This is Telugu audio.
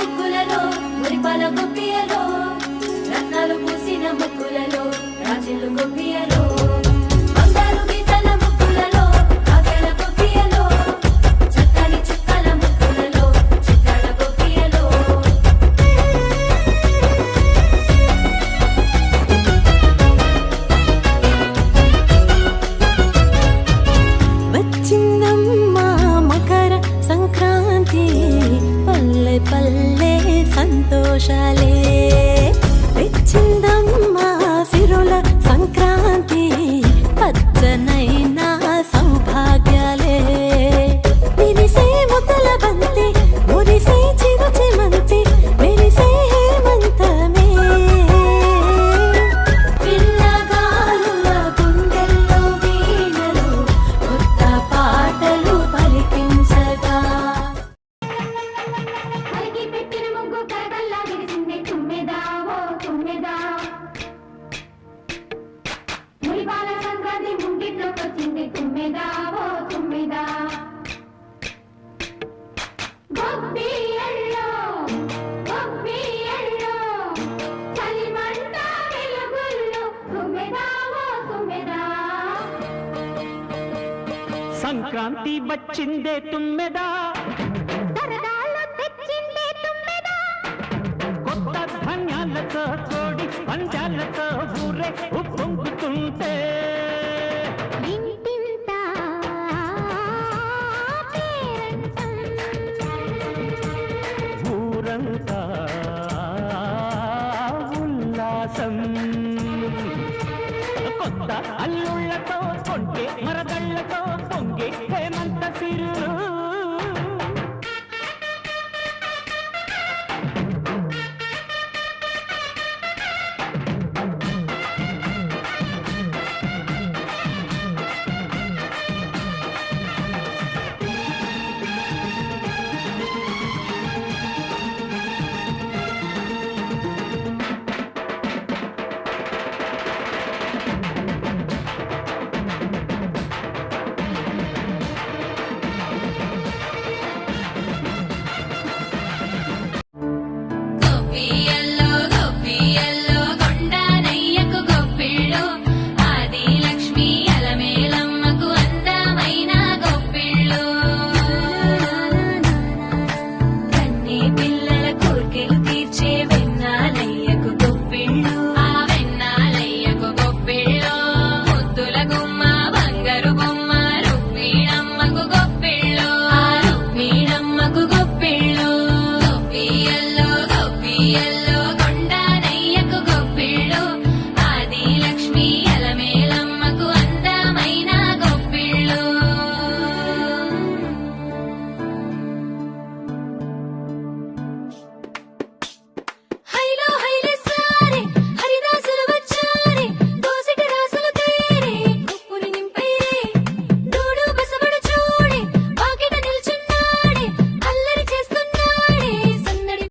ముక్కులలో మురిపాల గొప్పియలో రత్నాలు పూసిన ముక్కులలో రాజులు గొప్పియలో. ചിഹ്നം 是里 సంక్రాంతి వచ్చిందే తుమ్మెదా? కొత్త ధాన్యాలతో కోడి పంచాలతో ఊరే ఉప్పొంగుతుంటే. కొత్త అల్లుళ్ళతో కొంటే మరదళ్ళతో We